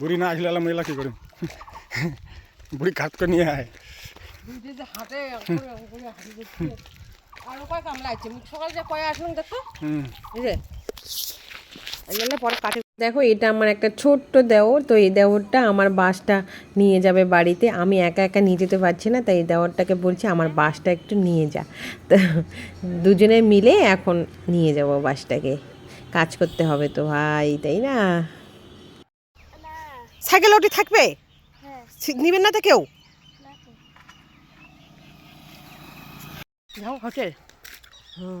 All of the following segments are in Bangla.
বুড়ি না আসলে এলা কি করিম? বুড়ি কাজ করে নিয়ে আয়। কাটে দেখো, এটা আমার একটা ছোট্ট দেওর, তো এই দেওরটা আমার বাসটা নিয়ে যাবে বাড়িতে। আমি একা একা নিয়ে যেতে পারছি না, তাই এই দেওরটাকে বলছি আমার বাসটা একটু নিয়ে যা। তো দুজনে মিলে এখন নিয়ে যাব বাসটাকে। কাজ করতে হবে তো ভাই তাই না? সাইকেল ওটি থাকবে? নিবেন না তো কেউ? যাও হোটেল হুম।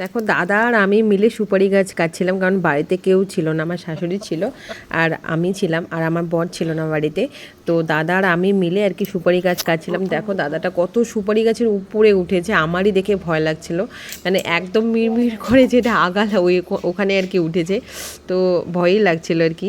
দেখো, দাদা আর আমি মিলে সুপারি গাছ কাটছিলাম, কারণ বাড়িতে কেউ ছিল না, আমার শাশুড়ি ছিল আর আমি ছিলাম আর আমার বর ছিল না বাড়িতে। তো দাদা আর আমি মিলে আর কি সুপারি গাছ কাটছিলাম। দেখো, দাদাটা কত সুপারি গাছের উপরে উঠেছে, আমারই দেখে ভয় লাগছিল। মানে একদম মিড়মিড় করে যেটা আগাল ওই ওখানে আর কি উঠেছে। তো ভয়ই লাগছিল আর কি।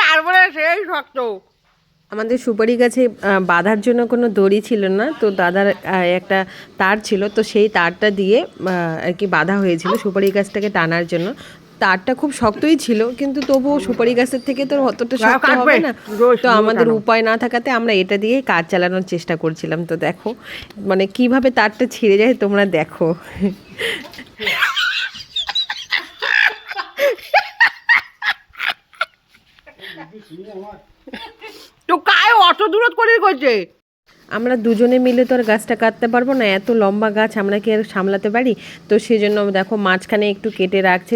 তারপরে সেই শক্ত। আমাদের সুপারি গাছে বাঁধার জন্য কোনো দড়ি ছিল না তো দাদার একটা তার ছিল তো সেই তারটা দিয়ে আর কি বাঁধা হয়েছিল সুপারি গাছটাকে টানার জন্য। তারটা খুব শক্তই ছিল কিন্তু তবুও সুপারি গাছের থেকে তো অতটা শক্ত হবে না। তো আমাদের উপায় না থাকাতে আমরা এটা দিয়ে কাজ চালানোর চেষ্টা করছিলাম। তো দেখো মানে কীভাবে তারটা ছিঁড়ে যায় তোমরা দেখো। তো কায় অত দূরত করে করছে? আমরা দুজনে মিলে তো আর গাছটা কাটতে পারব না এত লম্বা গাছ আমরা কি আর সামলাতে পারি? তো সেই জন্য দেখো মাঝখানে একটু কেটে রাখছে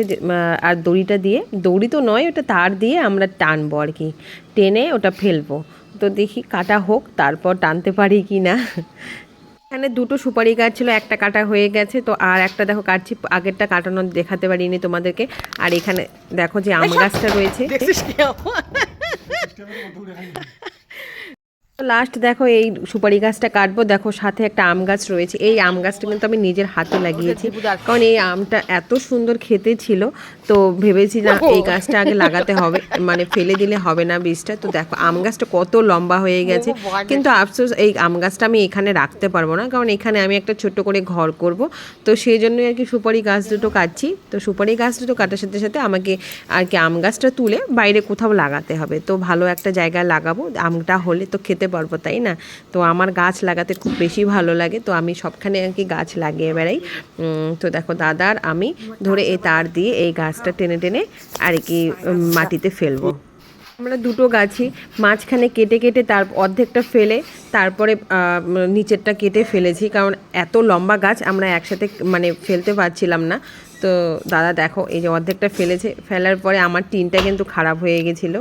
আর দড়িটা দিয়ে দড়ি তো নয় ওটা তার দিয়ে আমরা টানবো আর কি। টেনে ওটা ফেলব। তো দেখি কাটা হোক তারপর টানতে পারি কি না। এখানে দুটো সুপারি গাছ ছিল একটা কাটা হয়ে গেছে তো আর একটা দেখো কাটছি আগেরটা কাটানো দেখাতে পারিনি তোমাদেরকে। আর এখানে দেখো যে আম গাছটা রয়েছে। 干吗这么努力？লাস্ট দেখো এই সুপারি গাছটা কাটবো। দেখো সাথে একটা আম গাছ রয়েছে। এই আম গাছটা কিন্তু আমি নিজের হাতে লাগিয়েছি। কারণ এই আমটা এত সুন্দর খেতে ছিল তো ভেবেছি না এই গাছটা আগে লাগাতে হবে। মানে ফেলে দিলে হবে না বীজটা। তো দেখো আম গাছটা কত লম্বা হয়ে গেছে। কিন্তু আফসোস এই আম গাছটা আমি এখানে রাখতে পারব না। কারণ এখানে আমি একটা ছোট্ট করে ঘর করব। তো সেই জন্যই আর কি সুপারি গাছ দুটো কাটছি। তো সুপারি গাছ দুটো কাটার সাথে সাথে আমাকে আর কি আম গাছটা তুলে বাইরে কোথাও লাগাতে হবে। তো ভালো একটা জায়গায় লাগাবো। আমটা হলে তো খেতে পারব, তাই না? তো আমার গাছ লাগাতে খুব বেশি ভালো লাগে, তো আমি সবখানে আর কি গাছ লাগিয়ে বেড়াই। তো দেখো দাদার আমি ধরে এই তার দিয়ে এই গাছটা টেনে টেনে আর কি মাটিতে ফেলব। আমরা দুটো গাছই, মাঝখানে কেটে কেটে তার অর্ধেকটা ফেলে, তারপরে নিচেরটা কেটে ফেলেছি, কারণ এত লম্বা গাছ আমরা একসাথে মানে ফেলতে পারছিলাম না। তো দাদা দেখো এই যে অর্ধেকটা ফেলেছে ফেলার পরে আমার টিনটা কিন্তু খারাপ হয়ে গেছিল।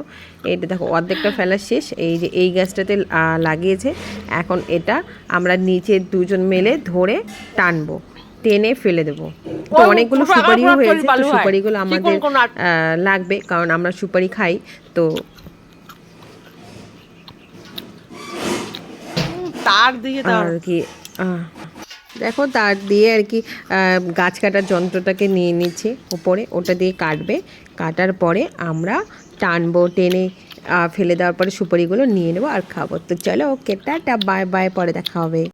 এইটা দেখো অর্ধেকটা ফেলা শেষ এই যে এই গাছটাতে লাগিয়েছে। এখন এটা আমরা নিচে দুজন মেলে ধরে টানবো টেনে ফেলে দেবো। তো অনেকগুলো সুপারিও হয়েছে তো সুপারিগুলো আমাদের লাগবে কারণ আমরা সুপারি খাই তো তার দিয়ে আর কি দেখো, তার দিয়ে আর কি গাছ কাটার যন্ত্রটাকে নিয়ে নিচ্ছে ওপরে ওটা দিয়ে কাটবে। কাটার পরে আমরা টানবো, টেনে ফেলে দেওয়ার পরে সুপারিগুলো নিয়ে নেব আর খাব। তো চলো, ওকে, টাটা, বাই বাই, পরে দেখা হবে।